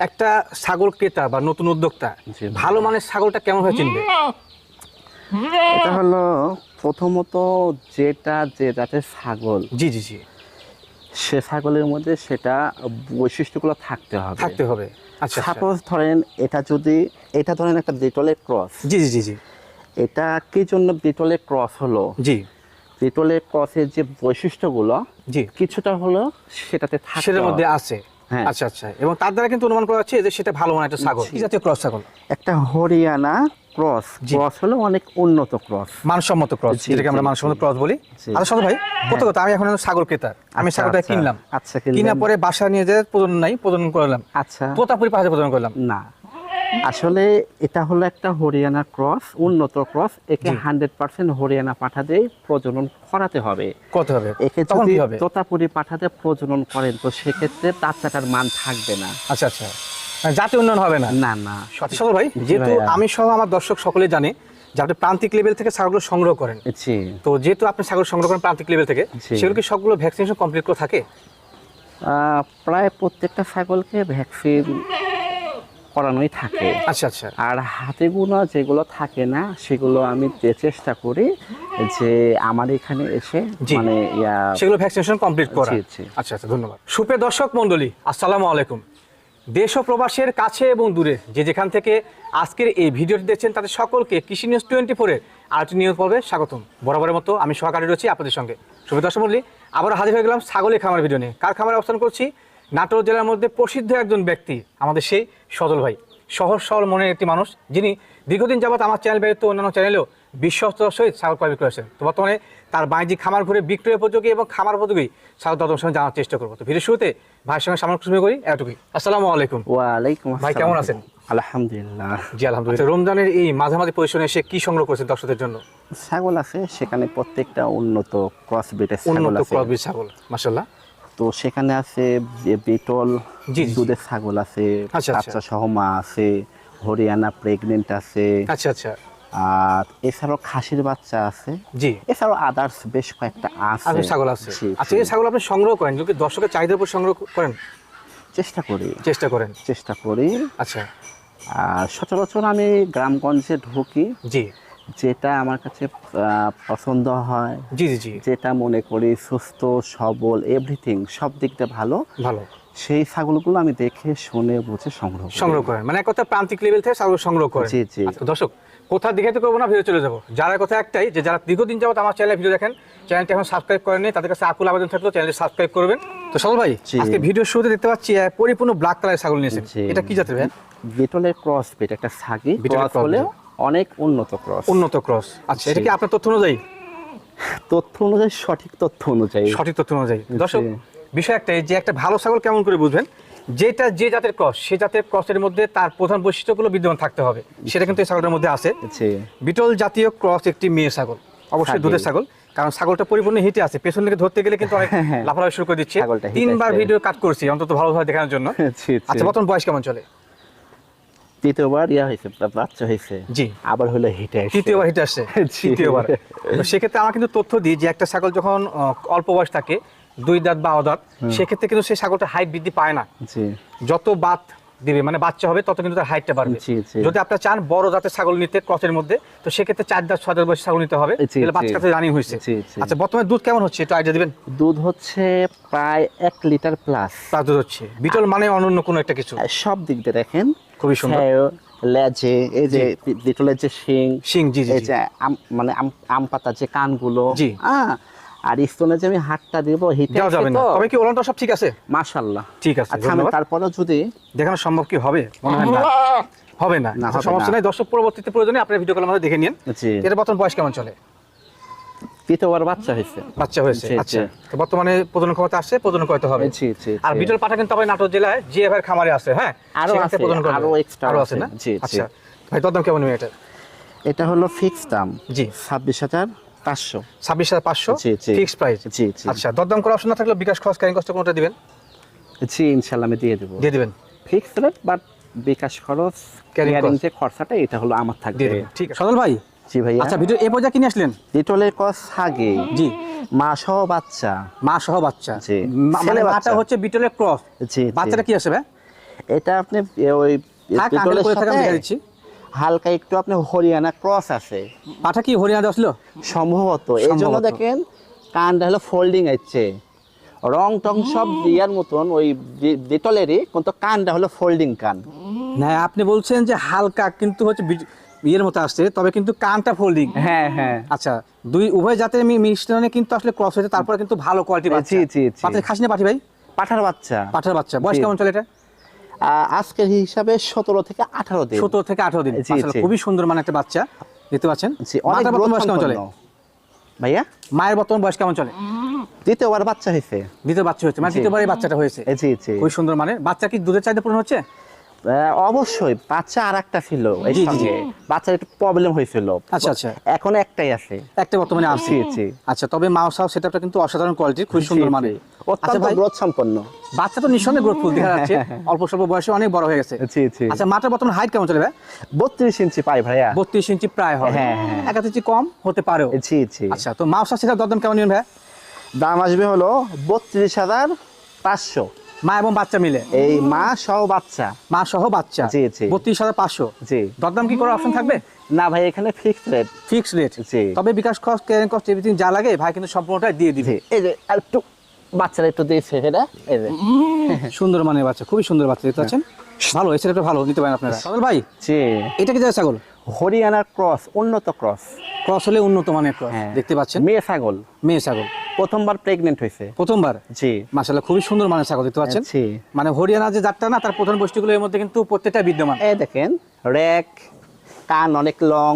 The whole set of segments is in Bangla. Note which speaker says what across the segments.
Speaker 1: একটা ছাগল ক্রেতা বা নতুন উদ্যোক্তা। ভালো মানের ছাগলটা কেমন হয়ে চিনবে?
Speaker 2: এটা হলো প্রথমত যেটা যে জাতের ছাগল
Speaker 1: জি জি জি।
Speaker 2: সে ছাগলের মধ্যে সেটা বৈশিষ্ট্যগুলো থাকতে হবে।
Speaker 1: থাকতে হবে। আচ্ছা আচ্ছা।
Speaker 2: সাপোজ ধরেন এটা যদি এটা ধরেন একটা বিটলের ক্রস।
Speaker 1: জি জি জি জি।
Speaker 2: এটা কি জন্য বিটলের ক্রস হলো?
Speaker 1: জি।
Speaker 2: বিটলের ক্রসের যে বৈশিষ্ট্যগুলো
Speaker 1: জি।
Speaker 2: কিছুটা হলো সেটাতে থাকতে
Speaker 1: সেটার মধ্যে। আছে। আচ্ছা আচ্ছা। এবং তার দ্বারা কিন্তু অনুমান করা যাচ্ছে যে সেটা ভালো মানের একটা ছাগল কি জাতীয় ক্রস ছাগল?
Speaker 2: একটা হরিয়ানা ক্রস ক্রস হলো অনেক উন্নত ক্রস।
Speaker 1: মানসম্মত ক্রস যেটাকে আমরা মানসম্মত ক্রস বলি। আচ্ছা ভাই কত কথা আমি এখন ছাগল ক্রেতা। আমি
Speaker 2: আচ্ছা,
Speaker 1: ছাগলটা
Speaker 2: আচ্ছা।
Speaker 1: কিনলাম।
Speaker 2: আচ্ছা, কিনার
Speaker 1: কিনা পরে বাসা নিয়ে যেয়ে প্রজনন নাই প্রজনন করলাম।
Speaker 2: আচ্ছা।
Speaker 1: তোতাপুরি পাহাড়ে প্রজনন করলাম।
Speaker 2: না। আসলে এটা হলো একটা হরিয়ানা ক্রস উন্নত ক্রস। একে হান্ড্রেড পার্সেন্ট হরিয়ানা পাঠা দিয়ে প্রজনন করাতে হবে।
Speaker 1: কত হবে।
Speaker 2: একে যদি তোতাপুরি পাঠাতে প্রজনন করেন তো সেক্ষেত্রে বাচ্চাটার মান থাকবে না।
Speaker 1: আচ্ছা আচ্ছা। মানে জাতি উন্নয়ন হবে না?
Speaker 2: না না।
Speaker 1: সদর ভাই যেহেতু আমি সহ আমার দর্শক সকলে জানে যে আপনি প্রান্তিক লেভেল থেকে ছাগলগুলো সংগ্রহ করেন তো যেহেতু আপনি ছাগল সংগ্রহ করেন প্রান্তিক লেভেল থেকে। সেগুলো কি সবগুলো ভ্যাকসিনেশন কমপ্লিট করে থাকে?
Speaker 2: প্রায় প্রত্যেকটা ছাগলকে ভ্যাকসিন করানোই থাকে।
Speaker 1: আচ্ছা আচ্ছা।
Speaker 2: আর হাতে গোনা যেগুলো থাকে না সেগুলো আমি চেষ্টা করি যে আমার এখানে এসে। মানে
Speaker 1: সেগুলো ভ্যাকসিনেশন কমপ্লিট করা। আচ্ছা আচ্ছা ধন্যবাদ। সুপে দর্শক মণ্ডলী আসসালামু আলাইকুম। দেশ ও প্রবাসের কাছে এবং দূরে যে যেখান থেকে আজকের এই ভিডিওটি দেখছেন তাদের সকলকে কৃষি নিউজ টোয়েন্টি ফোরের আরেকটি নিউজ পর্বে স্বাগতম। বরাবরের মতো আমি সহকারী রয়েছি আপনাদের সঙ্গে। দর্শক মণ্ডলী আবার হাজির হয়ে গেলাম ছাগলের খামার ভিডিও নিয়ে। কার খামারে অবস্থান করছি? নাটোর জেলার মধ্যে প্রসিদ্ধ একজন ব্যক্তি আমাদের সেই সদল ভাই। সহজ সরল মনের একটি মানুষ যিনি দীর্ঘদিন যাবত আমার চ্যানেল ব্যতীত অন্যান্য চ্যানেলেও বিশ্বস্ততার সহিত ছাগল ক্রয় বিক্রয় করেছেন। তো বর্তমানে তার বাণিজ্যিক খামার ঘুরে বিক্রয় উপযোগী এবং খামার উপযোগী ছাগল দর্দম সঙ্গে জানার চেষ্টা করব। তো ভিডিও শুরুতে ভাইয়ের সঙ্গে সামনে শুরু করি এতটুকুই। আসসালামু আলাইকুম।
Speaker 2: ওয়ালাইকুম
Speaker 1: ভাই, কেমন আছেন?
Speaker 2: আলহামদুলিল্লাহ।
Speaker 1: জি আলহামদুলিল্লাহ। রমজানের এই মাঝামাঝি পজিশনে এসে কি সংগ্রহ করেছেন দর্শকদের জন্য?
Speaker 2: ছাগল আছে সেখানে প্রত্যেকটা উন্নত ক্রস ব্রিডের ছাগল
Speaker 1: উন্নত মাসাল্লাহ
Speaker 2: তো সেখানে আছে বিটল। দুধের ছাগল আছে
Speaker 1: আচ্ছা, আচ্ছা।
Speaker 2: বাচ্চা সহ মা আছে হরিয়ানা প্রেগনেন্ট আছে।
Speaker 1: আচ্ছা আচ্ছা।
Speaker 2: আর এছাড়াও খাসির বাচ্চা আছে।
Speaker 1: জি।
Speaker 2: এছাড়াও আদার্স বেশ কয়েকটা আছে।
Speaker 1: ছাগল আছে। আচ্ছা এই ছাগল আপনি সংগ্রহ করেন যদি দর্শকের চাহিদার উপর সংগ্রহ করেন?
Speaker 2: চেষ্টা করি।
Speaker 1: চেষ্টা করেন।
Speaker 2: চেষ্টা করি।
Speaker 1: আচ্ছা।
Speaker 2: আর সচরাচর আমি গ্রামগঞ্জে ঢুকি।
Speaker 1: জি।
Speaker 2: যেটা আমার কাছে পছন্দ হয়।
Speaker 1: জি জি জি।
Speaker 2: যেটা মনে করি সুস্থ সবল এভরিথিং সব দিক দিয়ে ভালো।
Speaker 1: ভালো।
Speaker 2: সেই ছাগলগুলো আমি দেখে শুনে বুঝে সংগ্রহ করি।
Speaker 1: সংগ্রহ করেন। মানে কথা প্রান্তিক লেভেল থেকে ছাগল সংগ্রহ করেন।
Speaker 2: জি, জি।
Speaker 1: আচ্ছা, দর্শক কোথা দিকে তো করব না ভিডিও চলে যাব। যারা কথা একটাই যে যারা দীর্ঘদিন যাবত আমার চ্যানেলে ভিডিও দেখেন চ্যানেলটি এখন সাবস্ক্রাইব করেননি তাদের কাছে আকুল আবেদন থাকল চ্যানেলটি সাবস্ক্রাইব করবেন। তো সদল ভাই। আজকে ভিডিও শুরুতে দেখতে পাচ্ছি পরিপূর্ণ ব্ল্যাক কালারের ছাগল নিয়েছেন।
Speaker 2: জি।
Speaker 1: এটা কি জাতের ভাই?
Speaker 2: বিটলের ক্রস বিট একটা ছাগি ক্রস হলেও অনেক উন্নত ক্রস।
Speaker 1: উন্নত ক্রস। আচ্ছা এটা কি আপনার তথ্য অনুযায়ী?
Speaker 2: তথ্য অনুযায়ী সঠিক তথ্য অনুযায়ী।
Speaker 1: সঠিক তথ্য অনুযায়ী। দর্শক। বিষয় একটাই যে একটা ভালো ছাগল কেমন করে বুঝবেন? যেটা যে জাতের ক্রস সে জাতের ক্রসের মধ্যে তার প্রধান বৈশিষ্ট্যগুলো বিদ্যমান থাকতে হবে। সেটা কিন্তু এই ছাগলটার মধ্যে আছে। বিটল জাতীয় ক্রস একটি মেয়ে ছাগল। অবশ্যই দুধের ছাগল। কারণ ছাগলটা পরিপূর্ণ হিটে আছে। পেছন থেকে ধরতে গেলে কিন্তু অনেক
Speaker 2: হ্যাঁ।
Speaker 1: লাফালাফি শুরু করে দিচ্ছে। তিনবার ভিডিও কাট করছি অন্তত ভালোভাবে দেখানোর জন্য। আচ্ছা বর্তমান বয়স কেমন চলে?
Speaker 2: তৃতীয়বার ইয়া হয়েছে বাচ্চা হয়েছে
Speaker 1: জি।
Speaker 2: আবার হলো হিটে আসছে।
Speaker 1: তৃতীয়বার হিটে আসছে তৃতীয়বার। তো সেক্ষেত্রে আমার কিন্তু তথ্য দিই যে একটা ছাগল যখন অল্প বয়স থাকে দুই দাঁত বা অদাঁত সেক্ষেত্রে কিন্তু সেই ছাগলটা হাইট বৃদ্ধি পায় না।
Speaker 2: জি।
Speaker 1: যত বাত দিবে মানে বাচ্চা হবে তত কিন্তু তার হাইটটা বাড়বে। যদি আপনারা চান বড় জাতের ছাগল নিতে ক্রসের মধ্যে তো সেক্ষেত্রে চার দাঁত ছয় দাঁত বয়সী ছাগল নিতে হবে।
Speaker 2: জি।
Speaker 1: বাচ্চা কাছে রানিং হয়েছে। আচ্ছা বর্তমানে দুধ কেমন হচ্ছে একটু আইডিয়া দিবেন?
Speaker 2: দুধ হচ্ছে প্রায় এক লিটার প্লাস
Speaker 1: তার দুধ হচ্ছে। বিটল মানে অনন্য কোনো একটা কিছু?
Speaker 2: সব দিক দিয়ে দেখেন
Speaker 1: খুবই সুন্দর।
Speaker 2: লেজে এই যে বিটলের যে শিং
Speaker 1: শিং জি জি
Speaker 2: মানে আম পাতা যে কানগুলো
Speaker 1: জি।
Speaker 2: আর স্তনে যে আমি হাতটা দিব
Speaker 1: দেওয়া যাবে না তবে কি ওলানটা সব ঠিক আছে?
Speaker 2: মাশাল্লাহ
Speaker 1: ঠিক আছে
Speaker 2: আচ্ছা আমি তারপরে যদি
Speaker 1: দেখানো সম্ভব কি হবে? মনে হয় না। হবে না। আচ্ছা, সমস্যা নাই। দর্শক পরবর্তীতে প্রয়োজনে আপনার ভিডিও কল আমাদের দেখে নিন। এটা বর্তমান বয়স কেমন চলে?
Speaker 2: তৃতীয়বার বাচ্চা হয়েছে।
Speaker 1: বাচ্চা হয়েছে
Speaker 2: জি, জি।
Speaker 1: আচ্ছা তো বর্তমানে প্রজনন ক্ষমতা আসছে প্রজনন করতে হবে।
Speaker 2: জি জি
Speaker 1: আর বিটল পাঠা কিন্তু আবার নাটোর জেলায় যে খামারে আছে হ্যাঁ? আরও
Speaker 2: আছে,
Speaker 1: প্রজনন
Speaker 2: আরও extra
Speaker 1: আরও আছে।
Speaker 2: আছে,
Speaker 1: না?
Speaker 2: জি, জি।
Speaker 1: আচ্ছা। ভাই দরদাম কেমন এটা?
Speaker 2: এটা হলো ফিক্স দাম।
Speaker 1: জি।
Speaker 2: ছাব্বিশ হাজার পাঁচশো।
Speaker 1: ছাব্বিশ হাজার পাঁচশো? প্রাইস
Speaker 2: জি। জি
Speaker 1: আচ্ছা দরদাম করা অপশন না থাকলে বিকাশ খরচ ক্যারিং কষ্ট কোনটা দিবেন?
Speaker 2: জি আমি দিয়ে দেবো।
Speaker 1: দিয়ে দিবেন।
Speaker 2: ফিক্স রেট বাট বিকাশ খরচ
Speaker 1: Carrying
Speaker 2: ক্যারিং যে খরচাটা এটা হলো আমার থাকবে।
Speaker 1: ঠিক আছে। সদল ভাই
Speaker 2: জি ভাইয়া।
Speaker 1: আচ্ছা ভিডিও এ পর্যায়ে কিনে আসলেন?
Speaker 2: লিটলের কস আগে।
Speaker 1: জি।
Speaker 2: মা সহ বাচ্চা।
Speaker 1: মা সহ বাচ্চা।
Speaker 2: জি।
Speaker 1: মানে মাটা হচ্ছে বিটলের ক্রস
Speaker 2: জি।
Speaker 1: বাচ্চাটা কি ভাই?
Speaker 2: এটা আপনি ওই বিটলের সাথে হালকা একটু আপনি হরিয়ানা ক্রস আছে।
Speaker 1: পাঠা কি হরিয়ানা আসলো?
Speaker 2: সম্ভবত। এই জন্য দেখেন কানটা হলো ফোল্ডিং আছে রং টং সব দিয়ার মতন ওই বিটলেরই কিন্তু কানটা হলো ফোল্ডিং কান।
Speaker 1: না আপনি বলছেন যে হালকা কিন্তু হচ্ছে ইয়ের মতো আসছে তবে কিন্তু কানটা ফোল্ডিং
Speaker 2: হ্যাঁ হ্যাঁ।
Speaker 1: আচ্ছা দুই উভয় জাতের মিশ্রণে কিন্তু আসলে ক্রস হয়েছে তারপরে কিন্তু ভালো কোয়ালিটি
Speaker 2: জি।
Speaker 1: পাঠা খাসি না পাঠি ভাই?
Speaker 2: পাঠার বাচ্চা।
Speaker 1: পাঠার বাচ্চা। বয়স কেমন চলে এটা?
Speaker 2: আজকের হিসাবে সতেরো থেকে আঠারো দিন।
Speaker 1: সতেরো থেকে আঠারো দিন। খুবই সুন্দর মানে একটা বাচ্চা দেখতে পাচ্ছেন। বয়স কেমন চলে?
Speaker 2: ভাইয়া?
Speaker 1: মায়ের বর্তমান বয়স কেমন চলে?
Speaker 2: দ্বিতীয়বার বাচ্চা হয়েছে।
Speaker 1: দ্বিতীয় বাচ্চা হয়েছে মানে। দ্বিতীয়বার বাচ্চাটা হয়েছে।
Speaker 2: জি জি।
Speaker 1: খুবই সুন্দর মানে বাচ্চা কি দুধের চাহিদা পূরণ হচ্ছে?
Speaker 2: অবশ্যই বাচ্চা আর একটা ছিল এই সঙ্গে বাচ্চার একটু প্রবলেম হয়েছিল।
Speaker 1: আচ্ছা, আচ্ছা।
Speaker 2: এখন একটাই আছে।
Speaker 1: একটা বর্তমানে আছে। আচ্ছা তবে মাউস হাউস সেটআপটা কিন্তু অসাধারণ কোয়ালিটির খুবই সুন্দর মানে
Speaker 2: জি। অত্যন্ত গ্রোথ সম্পন্ন
Speaker 1: বাচ্চা তো নিঃসন্দেহে গ্রোথফুল দেখা যাচ্ছে। অল্প স্বল্প বয়সে অনেক বড় হয়ে গেছে।
Speaker 2: জি, জি।
Speaker 1: আচ্ছা মাটার বর্তমান হাইট কেমন চলে ভাই?
Speaker 2: বত্রিশ ইঞ্চি পাই ভাইয়া।
Speaker 1: বত্রিশ ইঞ্চি প্রায়
Speaker 2: হ্যাঁ, হ্যাঁ।
Speaker 1: এক ইঞ্চি কম হতে
Speaker 2: জি জি।
Speaker 1: আচ্ছা তো মাউস হাউস সেটা দরদাম কেমন নেবেন ভাই?
Speaker 2: দাম আসবে হলো বত্রিশ হাজার পাঁচশো।
Speaker 1: মা এবং বাচ্চা মিলে।
Speaker 2: এই মা সহ বাচ্চা।
Speaker 1: মা সহ বাচ্চা।
Speaker 2: জি, জি।
Speaker 1: বত্রিশ হাজার পাঁচশো।
Speaker 2: জি।
Speaker 1: দরদাম কি করার অপশন থাকবে?
Speaker 2: না ভাই এখানে ফিক্সড রেট
Speaker 1: ফিক্সড রেট
Speaker 2: জি।
Speaker 1: তবে bKash cost carrying cost everything যা লাগে ভাই কিন্তু সম্পূর্ণটাই দিয়ে দিবে।
Speaker 2: এই যে আর একটু বাচ্চারা একটু দিয়েছে এটা এই যে।
Speaker 1: সুন্দর মানের বাচ্চা খুবই সুন্দর বাচ্চা দেখতে পাচ্ছেন। ভালো এই সেটআপটা ভালো নিতে পারেন আপনারা। সদল ভাই
Speaker 2: জি।
Speaker 1: এটা কি যায় ছাগল?
Speaker 2: হরিয়ানার ক্রস উন্নত ক্রস।
Speaker 1: ক্রস হলে উন্নত মানের ক্রস
Speaker 2: হ্যাঁ।
Speaker 1: দেখতে পাচ্ছেন।
Speaker 2: মেয়ে ছাগল।
Speaker 1: মেয়ে ছাগল।
Speaker 2: প্রথমবার প্রেগনেন্ট হয়েছে।
Speaker 1: প্রথমবার?
Speaker 2: জি।
Speaker 1: মাসাল্লাহ খুবই সুন্দর মানের ছাগল দেখতে পাচ্ছেন?
Speaker 2: জি।
Speaker 1: মানে হরিয়ানা যে জাতটা না তার প্রধান বৈশিষ্ট্যগুলো এর মধ্যে কিন্তু প্রত্যেকটা বিদ্যমান।
Speaker 2: এই দেখেন র্যাক কান অনেক লং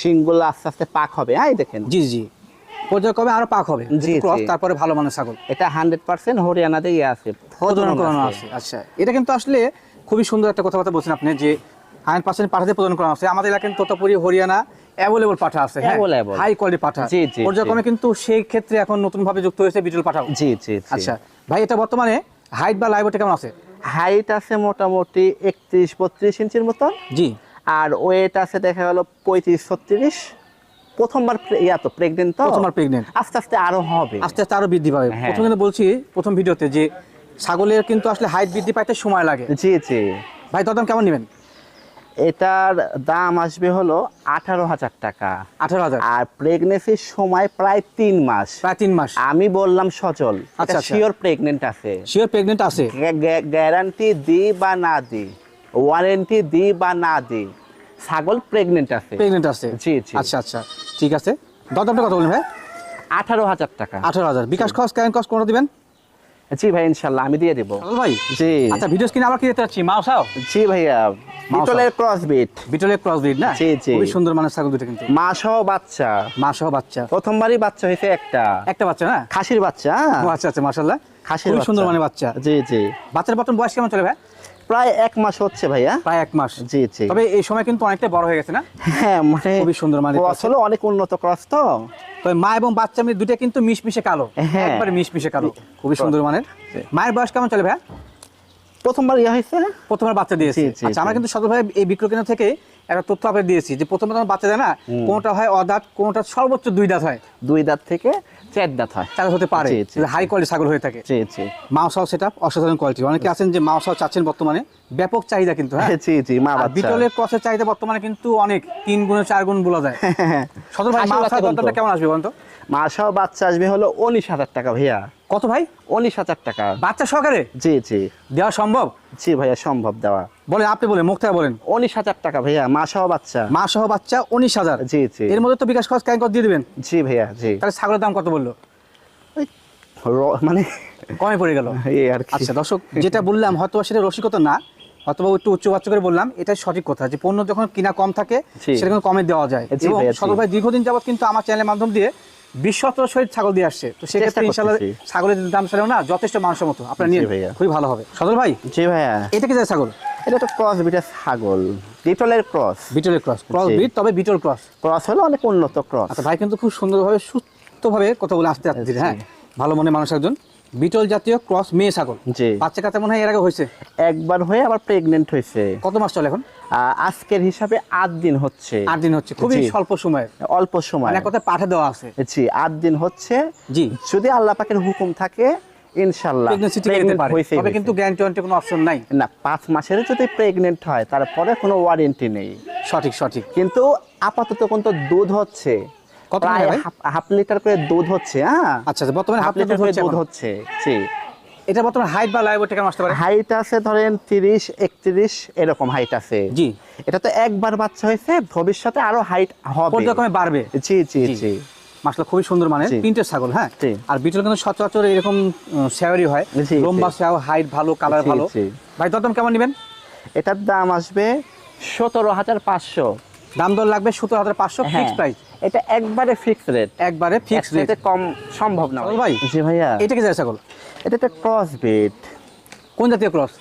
Speaker 2: শিংগুলো আস্তে আস্তে পাক হবে হ্যাঁ এই দেখেন।
Speaker 1: জি জি। পর্যায়ক্রমে আরও পাক হবে
Speaker 2: জি,
Speaker 1: ক্রস তারপরে ভালো মানের ছাগল।
Speaker 2: এটা হান্ড্রেড পার্সেন্ট হরিয়ানাতে ইয়ে আছে
Speaker 1: প্রজনন করানো আছে। আচ্ছা। এটা কিন্তু আসলে খুবই সুন্দর একটা কথাবার্তা বলছেন আপনি যে হান্ড্রেড পার্সেন্ট পাঠাতে প্রদান করা আছে। আমাদের এলাকায় তোতাপুরি হরিয়ানা অ্যাভেলেবল পাঠা আছে হ্যাঁ? হাই কোয়ালিটি পাঠা।
Speaker 2: জি, জি,
Speaker 1: পর্যায়ক্রমে কিন্তু সেই ক্ষেত্রে এখন নতুন ভাবে যুক্ত হয়েছে বিটল পাঠাও।
Speaker 2: জি জি
Speaker 1: আচ্ছা ভাই এটা বর্তমানে হাইট বা লাইভ কেমন আছে?
Speaker 2: হাইট আছে মোটামুটি একত্রিশ বত্রিশ ইঞ্চির মতন।
Speaker 1: জি।
Speaker 2: আর ওয়েট আছে দেখা গেল পঁয়ত্রিশ ছত্রিশ। প্রথমবার ইয়া তো প্রেগনেন্ট তো।
Speaker 1: প্রথমবার প্রেগনেন্ট
Speaker 2: আস্তে আস্তে আরও হবে।
Speaker 1: আস্তে আস্তে আরও বৃদ্ধি পাবে।
Speaker 2: হ্যাঁ।
Speaker 1: প্রথমে কিন্তু বলছি প্রথম ভিডিওতে যে ছাগলের কিন্তু আসলে হাইট বৃদ্ধি পাইতে সময় লাগে।
Speaker 2: জি জি।
Speaker 1: ভাই দরদাম কেমন নেবেন?
Speaker 2: এটার দাম আসবে হলো আঠারো হাজার টাকা।
Speaker 1: আঠারো হাজার।
Speaker 2: আর প্রেগনেন্সির সময় প্রায় তিন মাস।
Speaker 1: প্রায় তিন মাস।
Speaker 2: আমি বললাম সচল।
Speaker 1: আচ্ছা, আচ্ছা।
Speaker 2: শিওর প্রেগনেন্ট আছে।
Speaker 1: শিওর প্রেগনেন্ট আছে।
Speaker 2: গ্যারান্টি দি বা না দি। ওয়ারেন্টি দি বা না দি। ছাগল প্রেগনেন্ট আছে।
Speaker 1: প্রেগনেন্ট আছে।
Speaker 2: জি, জি।
Speaker 1: আচ্ছা আচ্ছা। ঠিক আছে। দরদামটা কত বলেন ভাই।
Speaker 2: আঠারো হাজার টাকা।
Speaker 1: আঠারো হাজার। বিকাশ খরচ ক্যারেন্ট কস্ট কোনটা দিবেন?
Speaker 2: জি ভাই ইনশাল্লাহ আমি দিয়ে দিব।
Speaker 1: ভাই।
Speaker 2: জি।
Speaker 1: আচ্ছা ভিডিও স্ক্রিনে আবার কি দেখতে পাচ্ছি মাউসাও
Speaker 2: জি ভাইয়া। বিটলের ক্রস
Speaker 1: বিটলের ক্রস ব্রিড না?
Speaker 2: জি, জি।
Speaker 1: খুবই সুন্দর মানের ছাগল দুটো কিন্তু।
Speaker 2: মা সহ বাচ্চা।
Speaker 1: মা সহ বাচ্চা।
Speaker 2: প্রথমবারই বাচ্চা হয়েছে একটা।
Speaker 1: একটা বাচ্চা না?
Speaker 2: খাসির বাচ্চা হ্যাঁ?
Speaker 1: আচ্ছা আচ্ছা মাশাআল্লাহ।
Speaker 2: খাসির বাচ্চা।
Speaker 1: সুন্দর বাচ্চা।
Speaker 2: জি জি।
Speaker 1: বাচ্চার বর্তমান বয়স কেমন চলে ভাই?
Speaker 2: প্রায় এক মাস হচ্ছে ভাইয়া।
Speaker 1: প্রায় এক মাস।
Speaker 2: জি জি।
Speaker 1: তবে এই সময় কিন্তু অনেকটা বড় হয়ে গেছে না?
Speaker 2: হ্যাঁ মানে
Speaker 1: খুবই সুন্দর মানে
Speaker 2: ক্রস হলো অনেক উন্নত ক্রস তো।
Speaker 1: তবে মা এবং বাচ্চা মিলে দুটো কিন্তু মিশমিশে কালো।
Speaker 2: হ্যাঁ।
Speaker 1: একবারে মিশমিশে কালো। খুবই সুন্দর মানের। মায়ের বয়স কেমন চলে ভাই
Speaker 2: প্রথমবার ইয়ে হয়েছে?
Speaker 1: প্রথমবার বাচ্চা দিয়েছে। আচ্ছা আমরা। কিন্তু সদরভাবে এই বিক্রয় কেন্দ্র থেকে একটা তথ্য আপনাকে দিয়েছি যে প্রথমে যখন বাচ্চা দেয় না কোনটা হয় অদাঁত কোনটা সর্বোচ্চ দুই দাঁত হয়।
Speaker 2: দুই দাঁত থেকে চার দাঁত হয়।
Speaker 1: চার হতে পারে। হাই কোয়ালিটি ছাগল হয়ে থাকে।
Speaker 2: জি
Speaker 1: মাউসাও সেটা অসাধারণ কোয়ালিটি অনেকে আছেন যে মাউসাও চাচ্ছেন বর্তমানে ব্যাপক চাহিদা কিন্তু হ্যাঁ?
Speaker 2: জি জি মা বাচ্চা।
Speaker 1: বিটলের ক্রসের চাহিদা বর্তমানে কিন্তু অনেক তিন গুণে চার গুণ বলা যায়। সদর ভাই
Speaker 2: খাসি
Speaker 1: মাউসাও
Speaker 2: বাচ্চা
Speaker 1: দরদামটা কেমন আসবে বলুন তো?
Speaker 2: মা বাচ্চা আসবে হলো উনিশ হাজার টাকা ভাইয়া।
Speaker 1: কত ভাই?
Speaker 2: উনিশ হাজার টাকা।
Speaker 1: বাচ্চা সহকারে?
Speaker 2: জি জি।
Speaker 1: দেওয়া সম্ভব?
Speaker 2: জি ভাইয়া সম্ভব দেওয়া।
Speaker 1: বলেন আপনি বলেন মুখ থেকে বলেন।
Speaker 2: উনিশ হাজার টাকা ভাইয়া মা বাচ্চা।
Speaker 1: মা বাচ্চা উনিশ হাজার।
Speaker 2: জি জি।
Speaker 1: এর মধ্যে তো বিকাশ খরচ ক্যান দিয়ে দিবেন।
Speaker 2: জি ভাইয়া জি।
Speaker 1: তাহলে ছাগলের দাম কত বলল?
Speaker 2: মানে
Speaker 1: কমে পড়ে গেল।
Speaker 2: এই আর
Speaker 1: আচ্ছা দর্শক যেটা বললাম হয়তো সেটা রসিকতা না অথবা একটু উচ্চ বাচ্চা করে বললাম এটাই সঠিক কথা যে পণ্য যখন কিনা কম থাকে। সেটা কিন্তু কমে দেওয়া যায়। এবং সদর ভাই দীর্ঘদিন যাবত কিন্তু আমার চ্যানেলের মাধ্যম দিয়ে বিশ্বত্র সহিত ছাগল দিয়ে আসছে। তো সেক্ষেত্রে ইনশাল্লাহ ছাগলের দাম ছিল না যথেষ্ট মানুষের মতো। আপনার নিয়ে
Speaker 2: ভাইয়া।
Speaker 1: খুবই ভালো হবে। সদর ভাই
Speaker 2: জি ভাইয়া।
Speaker 1: এটা কি যায় ছাগল?
Speaker 2: এটা তো ক্রস বিটের ছাগল। বিটলের ক্রস।
Speaker 1: বিটলের ক্রস। ক্রস বিট তবে বিটল ক্রস।
Speaker 2: ক্রস হলো অনেক উন্নত ক্রস।
Speaker 1: আচ্ছা ভাই কিন্তু খুব সুন্দরভাবে সুস্থভাবে কথাগুলো আসতে আসতে হ্যাঁ? ভালো মনে মানুষ একজন। বিটল জাতীয় ক্রস মেয়ে ছাগল।
Speaker 2: জি।
Speaker 1: বাচ্চা কাচ্চা মনে হয় এর আগে হয়েছে?
Speaker 2: একবার হয়ে আবার প্রেগনেন্ট হয়েছে।
Speaker 1: কত মাস চলে এখন?
Speaker 2: আজকের হিসাবে আট দিন হচ্ছে।
Speaker 1: আট দিন হচ্ছে খুবই স্বল্প সময়ের
Speaker 2: অল্প সময়।
Speaker 1: মানে কথা পাঠে দেওয়া আছে।
Speaker 2: জি আট দিন হচ্ছে।
Speaker 1: জি।
Speaker 2: যদি আল্লাহ পাকের হুকুম থাকে হয়েছে,
Speaker 1: তবে কিন্তু গ্যারান্টি ওয়ারেন্টি কোনো অপশন নাই।
Speaker 2: না পাঁচ মাসের যদি প্রেগনেন্ট হয় তারপরে কোনো ওয়ারেন্টি নেই।
Speaker 1: সঠিক সঠিক।
Speaker 2: কিন্তু আপাতত কিন্তু দুধ হচ্ছে।
Speaker 1: কত
Speaker 2: প্রায় হাফ- লিটার করে দুধ হচ্ছে হ্যাঁ।
Speaker 1: আচ্ছা আচ্ছা, বর্তমানে
Speaker 2: হাফ লিটার করে দুধ হচ্ছে জি।
Speaker 1: এটা বর্তমানে হাইট বা লাইভ কেমন আসতে পারে?
Speaker 2: হাইট আছে ধরেন তিরিশ একত্রিশ এরকম হাইট আছে।
Speaker 1: জি।
Speaker 2: এটা তো একবার বাচ্চা হয়েছে ভবিষ্যতে আরও হাইট হবে।
Speaker 1: পর্যায়ক্রমে বাড়বে।
Speaker 2: জি জি
Speaker 1: জি। মাসলা খুবই সুন্দর মানে তিনটে ছাগল হ্যাঁ। আর বিটল কিন্তু সচরাচর এরকম শেয়ারি হয়। লম্বা। শেয়ার হাইট ভালো কালার ভালো। ভাই দরদাম কেমন নেবেন?
Speaker 2: এটার দাম আসবে সতেরো হাজার পাঁচশো।
Speaker 1: দাম দর লাগবে সতেরো হাজার পাঁচশো
Speaker 2: হ্যাঁ।
Speaker 1: ফিক্স প্রাইস
Speaker 2: এটা একবারে ফিক্স রেট
Speaker 1: একবারে ফিক্স রেট
Speaker 2: কম সম্ভব না
Speaker 1: ভাই।
Speaker 2: জি ভাইয়া।
Speaker 1: এটা কি ছাগল?
Speaker 2: এটা একটা ক্রস বিট
Speaker 1: কোন জাতীয় ক্রস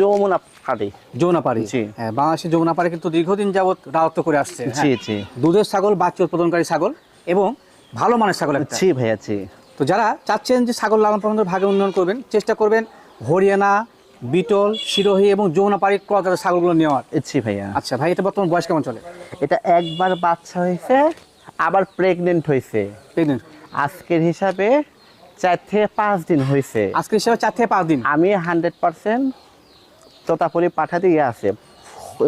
Speaker 2: যৌমনা পাড়ি।
Speaker 1: যৌনাপাড়ি
Speaker 2: জি।
Speaker 1: হ্যাঁ বাংলাদেশের যৌনাপাড়ি কিন্তু দীর্ঘদিন যাবত রাজত্ব করে আসছে হ্যাঁ।
Speaker 2: জি জি।
Speaker 1: দুধের ছাগল বাচ্চা উৎপাদনকারী ছাগল এবং ভালো মানের ছাগল
Speaker 2: জি ভাইয়া জি।
Speaker 1: তো যারা চাচ্ছেন যে ছাগল লালন পালনের ভাগে উন্নয়ন করবেন চেষ্টা করবেন হরিয়ানা বিটল সিরোহী এবং যৌনাপাড়ির ক্রস ছাগলগুলো নেওয়ার।
Speaker 2: জি ভাইয়া।
Speaker 1: আচ্ছা ভাই এটা বর্তমান বয়স কেমন চলে?
Speaker 2: এটা একবার বাচ্চা হয়েছে আবার প্রেগনেন্ট হয়েছে
Speaker 1: প্রেগনেন্ট
Speaker 2: আজকের হিসাবে চার থেকে পাঁচ দিন হয়েছে
Speaker 1: আজকে হিসাবে চার থেকে পাঁচ দিন।
Speaker 2: আমি হান্ড্রেড পার্সেন্ট তোতাপুরি পাঠাতে ইয়ে আছে।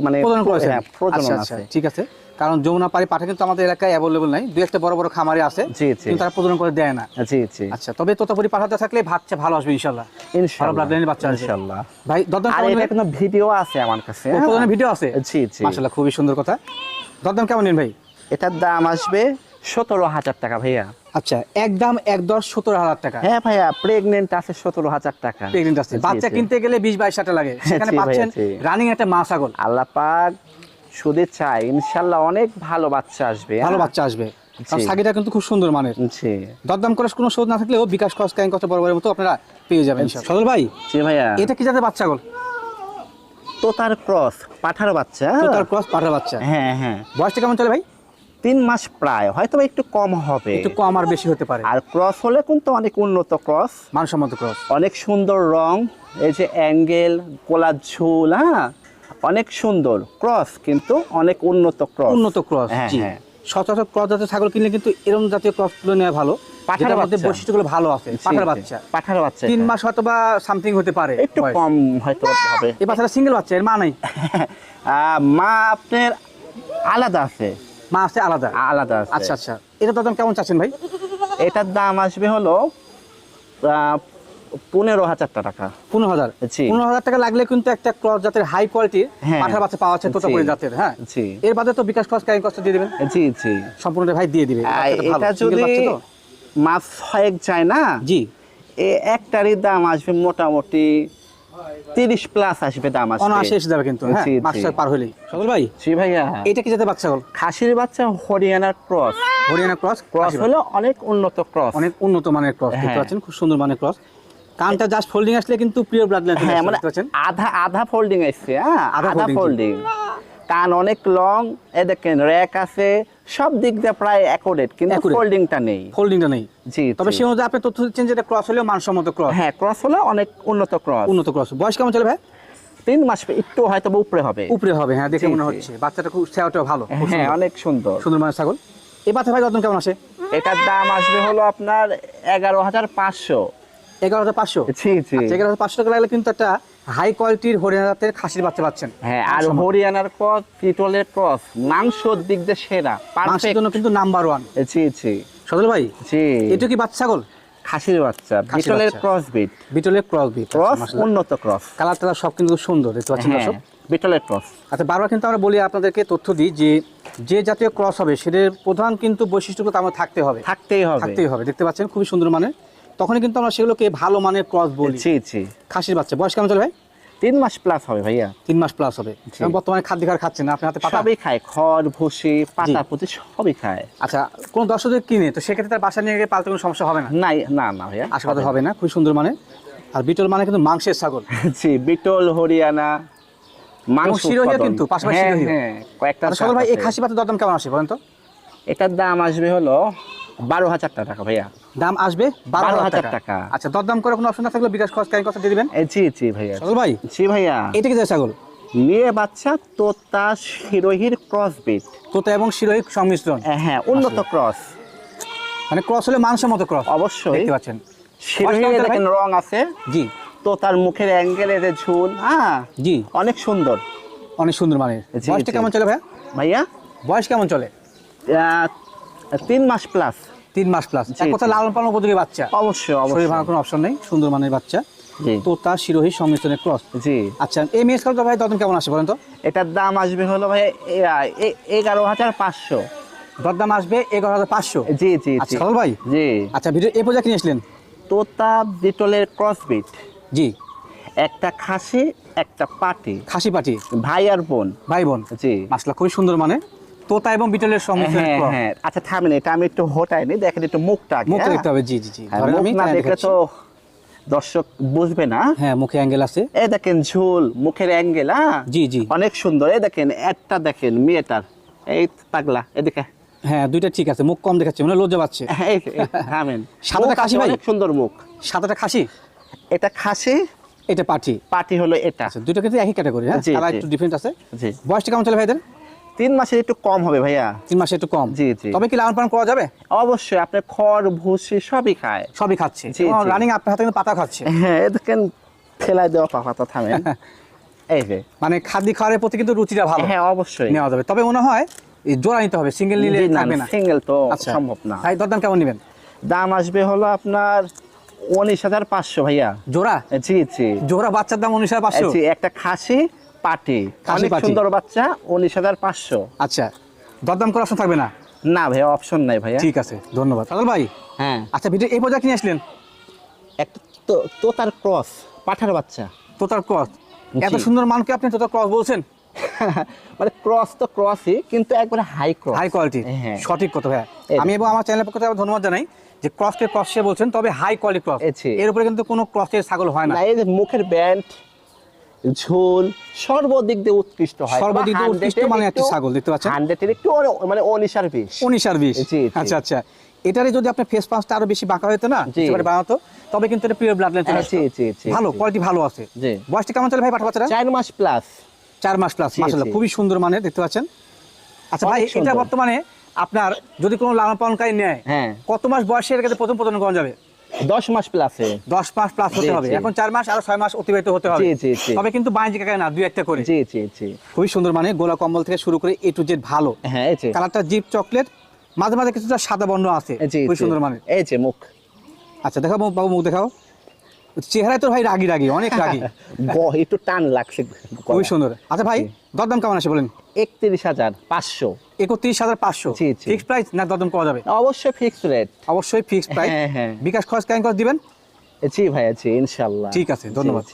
Speaker 2: মানে
Speaker 1: প্রজনন
Speaker 2: হ্যাঁ,
Speaker 1: আচ্ছা, আচ্ছা,
Speaker 2: আছে।
Speaker 1: ঠিক আছে। কারণ যমুনাপাড়ি পাঠা কিন্তু আমাদের এলাকায় অ্যাভেলেবল নাই। দু একটা বড় বড় খামারে আছে। কিন্তু তারা প্রজনন করে দেয় না।
Speaker 2: জি জি।
Speaker 1: আচ্ছা তবে তোতাপুরি পাঠাতে থাকলে বাচ্চা ভালো আসবে ইনশাল্লাহ
Speaker 2: ইনশাআল্লাহ
Speaker 1: blood বাচ্চা
Speaker 2: ইনশাআল্লাহ।
Speaker 1: ভাই
Speaker 2: আর এটা কোনো ভিডিও আছে আমার কাছে
Speaker 1: ভিডিও আছে?
Speaker 2: জি জি।
Speaker 1: মাশাআল্লাহ খুবই সুন্দর কথা। দরদাম কেমন নেন ভাই?
Speaker 2: এটার দাম আসবে সতেরো হাজার টাকা ভাইয়া।
Speaker 1: আচ্ছা একদম এক দশ সতেরো হাজার টাকা।
Speaker 2: হ্যাঁ ভাইয়া প্রেগনেন্ট আছে সতেরো হাজার টাকা।
Speaker 1: প্রেগনেন্ট আছে। বাচ্চা কিনতে গেলে বিশ বাইশ হাজার লাগে। সেখানে পাচ্ছেন রানিং একটা মা ছাগল।
Speaker 2: আল্লাহ পাক শুধু চাই ইনশাল্লাহ অনেক ভালো বাচ্চা আসবে
Speaker 1: ভালো
Speaker 2: হ্যাঁ?
Speaker 1: বাচ্চা আসবে। সাকিটা কিন্তু খুব সুন্দর মানের। দরদাম করার কোনো শোধ না থাকলেও বিকাশ খরচ কাইন কষ্ট বরাবরের মতো আপনারা পেয়ে যাবেন। সজল ভাই
Speaker 2: ভাইয়া।
Speaker 1: এটা কি জাতের বাচ্চা ছাগল?
Speaker 2: তোতার ক্রস পাঠার বাচ্চা।
Speaker 1: তো তার ক্রস পাঠার বাচ্চা।
Speaker 2: হ্যাঁ হ্যাঁ।
Speaker 1: বয়সটা কেমন চলে ভাই?
Speaker 2: তিন মাস প্রায় হয়তো একটু কম হবে।
Speaker 1: একটু কম আর বেশি হতে পারে।
Speaker 2: আর ক্রস হলে কিন্তু অনেক উন্নত ক্রস।
Speaker 1: মানসম্মত ক্রস।
Speaker 2: অনেক সুন্দর রং এই যে অ্যাঙ্গেল কোলার ঝুল হ্যাঁ? অনেক সুন্দর ক্রস কিন্তু অনেক উন্নত ক্রস।
Speaker 1: উন্নত ক্রস
Speaker 2: হ্যাঁ, হ্যাঁ।
Speaker 1: সচরাচর ক্রস জাতের ছাগল কিনলে কিন্তু এরকম জাতীয় ক্রসগুলো নেওয়া ভালো।
Speaker 2: পাঠার
Speaker 1: মধ্যে বৈশিষ্ট্যগুলো ভালো আছে পাঠার বাচ্চা।
Speaker 2: পাঠার বাচ্চা
Speaker 1: তিন মাস হয়তো বা সামথিং হতে পারে
Speaker 2: একটু কম হয়তো হবে।
Speaker 1: এই বাচ্চাটা সিঙ্গেল বাচ্চা এর মা নাই।
Speaker 2: মা আপনার আলাদা আছে।
Speaker 1: মা আছে আলাদা?
Speaker 2: আলাদা আছে।
Speaker 1: আচ্ছা আচ্ছা। এটা দাম কেমন চাচ্ছেন ভাই?
Speaker 2: এটার দাম আসবে হলো পনেরো হাজার টাকা।
Speaker 1: পনেরো হাজার? পনেরো হাজার টাকা লাগলে কিন্তু একটা ক্রস জাতের হাই কোয়ালিটির
Speaker 2: হ্যাঁ।
Speaker 1: পাঠার বাচ্চা পাওয়া যাচ্ছে তোতাপুরি জাতের হ্যাঁ?
Speaker 2: জি।
Speaker 1: এর বাদে তো বিকাশ খরচ কাইন কষ্ট দিয়ে দেবেন।
Speaker 2: জি জি।
Speaker 1: সম্পূর্ণটা ভাই দিয়ে দিবে।
Speaker 2: এটা যদি। মাছ ছয়েক যায় না
Speaker 1: জি।
Speaker 2: এ একটারই দাম আসবে মোটামুটি তিরিশ প্লাস আসবে দাম
Speaker 1: আসবে
Speaker 2: আসবে
Speaker 1: এসে যাবে কিন্তু হ্যাঁ
Speaker 2: জি, জি।
Speaker 1: মাস ছয় পার হলেই। সকল ভাই?
Speaker 2: জি ভাইয়া।
Speaker 1: এটা কি জাতের বাচ্চা হল
Speaker 2: খাসির বাচ্চা হরিয়ানার ক্রস।
Speaker 1: হরিয়ানা ক্রস?
Speaker 2: ক্রস হলো অনেক উন্নত ক্রস।
Speaker 1: অনেক উন্নত মানের ক্রস দেখতে
Speaker 2: হ্যাঁ।
Speaker 1: পাচ্ছেন খুব সুন্দর মানের ক্রস। কানটা জাস্ট ফোল্ডিং আসলে কিন্তু প্রিয় ব্লাড লাইন
Speaker 2: হ্যাঁ মানে আধা আধা ফোল্ডিং আসছে হ্যাঁ
Speaker 1: আধা।
Speaker 2: ফোল্ডিং কান অনেক লং এ দেখেন র্যাক আছে সব দিক দিয়ে প্রায় অ্যাকোরেট কিন্তু ফোল্ডিংটা নেই।
Speaker 1: ফোল্ডিংটা নেই।
Speaker 2: জি
Speaker 1: তবে সে অনুযায়ী আপনি তথ্য দিচ্ছেন যেটা ক্রস হলেও মানসম্মত ক্রস
Speaker 2: হ্যাঁ ক্রস হলো অনেক উন্নত ক্রস
Speaker 1: উন্নত ক্রস বয়স কেমন চলে ভাই?
Speaker 2: তিন মাস একটু হয়তো উপরে হবে।
Speaker 1: উপরে হবে হ্যাঁ দেখে মনে হচ্ছে। বাচ্চাটা খুব সেওয়াটাও ভালো
Speaker 2: হ্যাঁ অনেক সুন্দর।
Speaker 1: সুন্দর মানের ছাগল। এই বাচ্চা ভাই যত্ন কেমন আসে?
Speaker 2: এটার দাম আসবে হলো আপনার এগারো হাজার পাঁচশো।
Speaker 1: এগারো হাজার পাঁচশো?
Speaker 2: জি জি।
Speaker 1: এগারো হাজার পাঁচশো টাকা লাগলে কিন্তু একটা হাই কোয়ালিটির হরিয়ানা জাতের খাসির বাচ্চা পাচ্ছেন।
Speaker 2: হ্যাঁ আর হরিয়ানার ক্রস পিটলের ক্রস মাংসর দিক দিয়ে সেরা
Speaker 1: মাংসের জন্য কিন্তু নাম্বার ওয়ান
Speaker 2: জি জি
Speaker 1: সদল ভাই
Speaker 2: জি
Speaker 1: এটা কি বাচ্চা ছাগল
Speaker 2: খাসির বাচ্চা বিটলের ক্রস বিট।
Speaker 1: বিটলের ক্রস বিট
Speaker 2: ক্রস উন্নত ক্রস।
Speaker 1: কালার টালার সব কিন্তু সুন্দর দেখতে পাচ্ছেন
Speaker 2: হ্যাঁ
Speaker 1: দর্শক?
Speaker 2: বিটলের ক্রস।
Speaker 1: আচ্ছা বারবার কিন্তু আমরা বলি আপনাদেরকে তথ্য দিই যে যে জাতীয় ক্রস হবে সেটার প্রধান কিন্তু বৈশিষ্ট্যগুলো আমার থাকতে হবে।
Speaker 2: থাকতেই হবে।
Speaker 1: থাকতেই হবে দেখতে পাচ্ছেন খুবই সুন্দর মানের। তখনই কিন্তু আমরা সেগুলোকে ভালো মানের ক্রস বলি।
Speaker 2: জি জি
Speaker 1: খাসির বাচ্চা। বয়স কেমন চলে ভাই?
Speaker 2: তিন মাস প্লাস হবে ভাইয়া।
Speaker 1: তিন মাস প্লাস হবে। বর্তমানে খাদ্য খাবার খাচ্ছেন না আপনি হাতে পাতা?
Speaker 2: সবই খায় খড় ভুসি পাতা পুঁতি সবই খায়।
Speaker 1: আচ্ছা কোন দর্শক কিনে তো সেক্ষেত্রে তার বাসা নিয়ে গিয়ে পালতে কোনো সমস্যা হবে না?
Speaker 2: নাই না না ভাইয়া।
Speaker 1: আশা করা হবে না খুব সুন্দর মানে আর বিটল মানে কিন্তু মাংসের ছাগল।
Speaker 2: জি বিটল হরিয়ানা মাংস
Speaker 1: শিরোহিও
Speaker 2: উৎপাদন।
Speaker 1: কিন্তু, পাশাপাশি
Speaker 2: হ্যাঁ, হ্যাঁ, কয়েকটা
Speaker 1: আচ্ছা সদল ভাই এই খাসি পাতার দরদাম কেমন আসে বলেন তো?
Speaker 2: এটার দাম আসবে হলো বারো হাজার টাকা ভাইয়া।
Speaker 1: দাম আসবে বারো হাজার টাকা। আচ্ছা দরদাম করে কোনো অপশন না থাকলে বিকাশ খরচ কারি কথা দিয়ে দিবেন
Speaker 2: জি জি ভাইয়া।
Speaker 1: সদল ভাই?
Speaker 2: জি ভাইয়া।
Speaker 1: এটা কি যায় ছাগল?
Speaker 2: মেয়ে বাচ্চা তোতা শিরোহির ক্রস বিট
Speaker 1: তোতা এবং শিরোহী সংমিশ্রণ।
Speaker 2: হ্যাঁ উন্নত ক্রস
Speaker 1: মানে ক্রস হলে মাংসের মতো ক্রস
Speaker 2: অবশ্যই।
Speaker 1: দেখতে পাচ্ছেন।
Speaker 2: শিরোহী
Speaker 1: ভাই?
Speaker 2: দেখেন। রং আছে।
Speaker 1: জি।
Speaker 2: তো তার মুখের অ্যাঙ্গেলের যে ঝুল হ্যাঁ?
Speaker 1: জি।
Speaker 2: অনেক সুন্দর।
Speaker 1: অনেক সুন্দর
Speaker 2: মানে।
Speaker 1: বয়সটা কেমন চলে ভাইয়া?
Speaker 2: ভাইয়া?
Speaker 1: বয়স কেমন চলে?
Speaker 2: আহ, তিন মাস প্লাস
Speaker 1: তিন মাস প্লাস এক কথা লালন পালন উপযোগী বাচ্চা।
Speaker 2: অবশ্যই অবশ্যই।
Speaker 1: ভাঙার কোনো অপশন নেই সুন্দর মানের বাচ্চা।
Speaker 2: জি।
Speaker 1: তো তার শিরোহী সংমিশ্রণের ক্রস
Speaker 2: জি।
Speaker 1: আচ্ছা এই ভাই কেমন আসে বলেন তো?
Speaker 2: এটার দাম আসবে হলো ভাই এগারো হাজার পাঁচশো।
Speaker 1: দরদাম আসবে এগারো হাজার পাঁচশো?
Speaker 2: জি জি
Speaker 1: আচ্ছা ভাই।
Speaker 2: জি।
Speaker 1: আচ্ছা ভিডিও এ পর্যায়ে কিনে আসলেন?
Speaker 2: তোতা বিটলের ক্রসবিট
Speaker 1: জি।
Speaker 2: একটা খাসি একটা পাটি।
Speaker 1: খাসি পাটি।
Speaker 2: ভাই আর বোন।
Speaker 1: ভাই বোন।
Speaker 2: জি।
Speaker 1: মাসলা খুবই সুন্দর মানে। তোতা এবং বিটলের সংমিশ্রণের
Speaker 2: হ্যাঁ হ্যাঁ। আচ্ছা থামেন এটা আমি একটু হোটাইনি দেখেন একটু মুখটা
Speaker 1: মুখটা
Speaker 2: হ্যাঁ?
Speaker 1: দেখতে হবে জি জি জি।
Speaker 2: হ্যাঁ, মুখ না দেখলে তো দর্শক বুঝবে না।
Speaker 1: হ্যাঁ মুখে অ্যাঙ্গেল আছে।
Speaker 2: এই দেখেন ঝুল মুখের অ্যাঙ্গেল হ্যাঁ?
Speaker 1: জি জি।
Speaker 2: অনেক সুন্দর। এই দেখেন একটা দেখেন মেয়েটার। এই পাগলা এদিকে।
Speaker 1: হ্যাঁ দুইটা ঠিক আছে মুখ কম দেখাচ্ছে মানে লজ্জা পাচ্ছে।
Speaker 2: থামেন।
Speaker 1: সাদাটা খাসি ভাই?
Speaker 2: অনেক সুন্দর মুখ।
Speaker 1: সাদাটা খাসি?
Speaker 2: এটা খাসি
Speaker 1: এটা পাঠি
Speaker 2: পাটি হলো এটা।
Speaker 1: আচ্ছা দুটো কিন্তু একই ক্যাটাগরি হ্যাঁ? একটু ডিফারেন্ট আছে।
Speaker 2: জি।
Speaker 1: বয়সটা কেমন চলে ভাইদের?
Speaker 2: তিন মাসের একটু কম হবে ভাইয়া।
Speaker 1: তিন মাসে একটু কম?
Speaker 2: জি, জি।
Speaker 1: তবে কি লালন পালন করা যাবে?
Speaker 2: অবশ্যই আপনার খড় ভুসি সবই খায়।
Speaker 1: সবই খাচ্ছে। রানিং আপনার হাতে কিন্তু পাতা খাচ্ছে।
Speaker 2: হ্যাঁ দেখেন ফেলাই দেওয়া পাতা থামেন। এই যে।
Speaker 1: মানে খাদ্য খাওয়ার প্রতি কিন্তু রুচিটা ভালো।
Speaker 2: হ্যাঁ অবশ্যই।
Speaker 1: নেওয়া যাবে। তবে মনে হয় জোড়া নিতে হবে সিঙ্গেল নিলে থাকবে না।
Speaker 2: সিঙ্গেল তো
Speaker 1: আচ্ছা।
Speaker 2: সম্ভব না।
Speaker 1: ভাই দরদাম কেমন নেবেন?
Speaker 2: দাম আসবে হলো আপনার উনিশ হাজার পাঁচশো ভাইয়া।
Speaker 1: জোড়া?
Speaker 2: জি জি।
Speaker 1: জোড়া বাচ্চার দাম উনিশ হাজার পাঁচশো?
Speaker 2: একটা খাসি পাটি। অনেক সুন্দর বাচ্চা উনিশ হাজার পাঁচশো।
Speaker 1: আচ্ছা দরদাম করার অপশন থাকবে না?
Speaker 2: না ভাইয়া অপশন নাই ভাইয়া।
Speaker 1: ঠিক আছে ধন্যবাদ। সাদল ভাই
Speaker 2: হ্যাঁ।
Speaker 1: আচ্ছা ভিডিও এই পর্যায়ে কিনে আসলেন?
Speaker 2: একটা তোতার ক্রস পাঠার বাচ্চা।
Speaker 1: তোতার ক্রস। এত সুন্দর মানকে আপনি তোতার ক্রস বলছেন?
Speaker 2: মানে ক্রস তো ক্রসই কিন্তু একবারে হাই ক্রস।
Speaker 1: High quality.
Speaker 2: হ্যাঁ।
Speaker 1: সঠিক কথা ভাই আমি এবং আমার চ্যানেলের পক্ষ থেকে ধন্যবাদ জানাই যে ক্রসকে ক্রস সে বলছেন তবে হাই কোয়ালিটি ক্রস। এর উপরে কিন্তু কোনো ক্রসের ছাগল হয় না
Speaker 2: এই যে মুখের ব্যান্ড ঝোল সর্বদিক দিয়ে উৎকৃষ্ট হয়।
Speaker 1: সর্বদিক দিয়ে উৎকৃষ্ট মানে একটি ছাগল, দেখতে পাচ্ছেন?
Speaker 2: হান্ড্রেডের একটু অনে- মানে অনিশার বিশ।
Speaker 1: উনিশ আর বিশ।
Speaker 2: জি, জি।
Speaker 1: আচ্ছা আচ্ছা। এটারে যদি আপনার ফেস পাঁচটা আরও বেশি বাঁকা হতো না
Speaker 2: জি।
Speaker 1: একেবারে বানাতো তবে কিন্তু এটা পিওর ব্লাড লাইন
Speaker 2: জি, জি, জি,
Speaker 1: ভালো কোয়ালিটি ভালো আছে।
Speaker 2: জি।
Speaker 1: বয়সটা কেমন চলে ভাই পাঠা বাচ্চারা?
Speaker 2: চার মাস প্লাস
Speaker 1: চার মাস প্লাস
Speaker 2: জি,
Speaker 1: মাসাল্লাহ খুবই সুন্দর মানে দেখতে পাচ্ছেন? আচ্ছা ভাই এটা বর্তমানে আপনার যদি কোনো লালন পালনকারী নেয়
Speaker 2: হ্যাঁ।
Speaker 1: কত মাস বয়সের কাছে প্রথম প্রজনন করা যাবে?
Speaker 2: দশ মাস প্লাসে
Speaker 1: দশ মাস প্লাস হতে হবে। এখন চার মাস আর ছয় মাস অতিবাহিত হতে হবে।
Speaker 2: জি, জি, জি।
Speaker 1: তবে কিন্তু বাণিজ্যিক আকারে না দুই একটা করে।
Speaker 2: জি জি জি।
Speaker 1: খুবই সুন্দর মানে গোলা কম্বল থেকে শুরু করে এ টু জেড ভালো।
Speaker 2: হ্যাঁ
Speaker 1: কালারটা জিপ চকলেট মাঝে মাঝে কিছুটা সাদা বর্ণ আছে। খুবই সুন্দর মানে
Speaker 2: এই যে মুখ।
Speaker 1: আচ্ছা দেখাও মুখ- বাবু মুখ দেখাও। চেহারায় তোর ভাই রাগি রাগি অনেক রাগি।
Speaker 2: একটু টান লাগছে।
Speaker 1: খুবই সুন্দর। আচ্ছা ভাই। দরদাম কেমন আছে বলেন?
Speaker 2: একত্রিশ হাজার পাঁচশো।
Speaker 1: একত্রিশ হাজার পাঁচশো। ফিক্সড প্রাইস না দরদাম করা যাবে?
Speaker 2: অবশ্যই ফিক্সড রেট
Speaker 1: অবশ্যই ফিক্সড প্রাইস
Speaker 2: হ্যাঁ, হ্যাঁ।
Speaker 1: বিকাশ খরচ কেন করে দিবেন?
Speaker 2: জি ভাইয়া জি ইনশাল্লাহ।
Speaker 1: ঠিক আছে, ধন্যবাদ।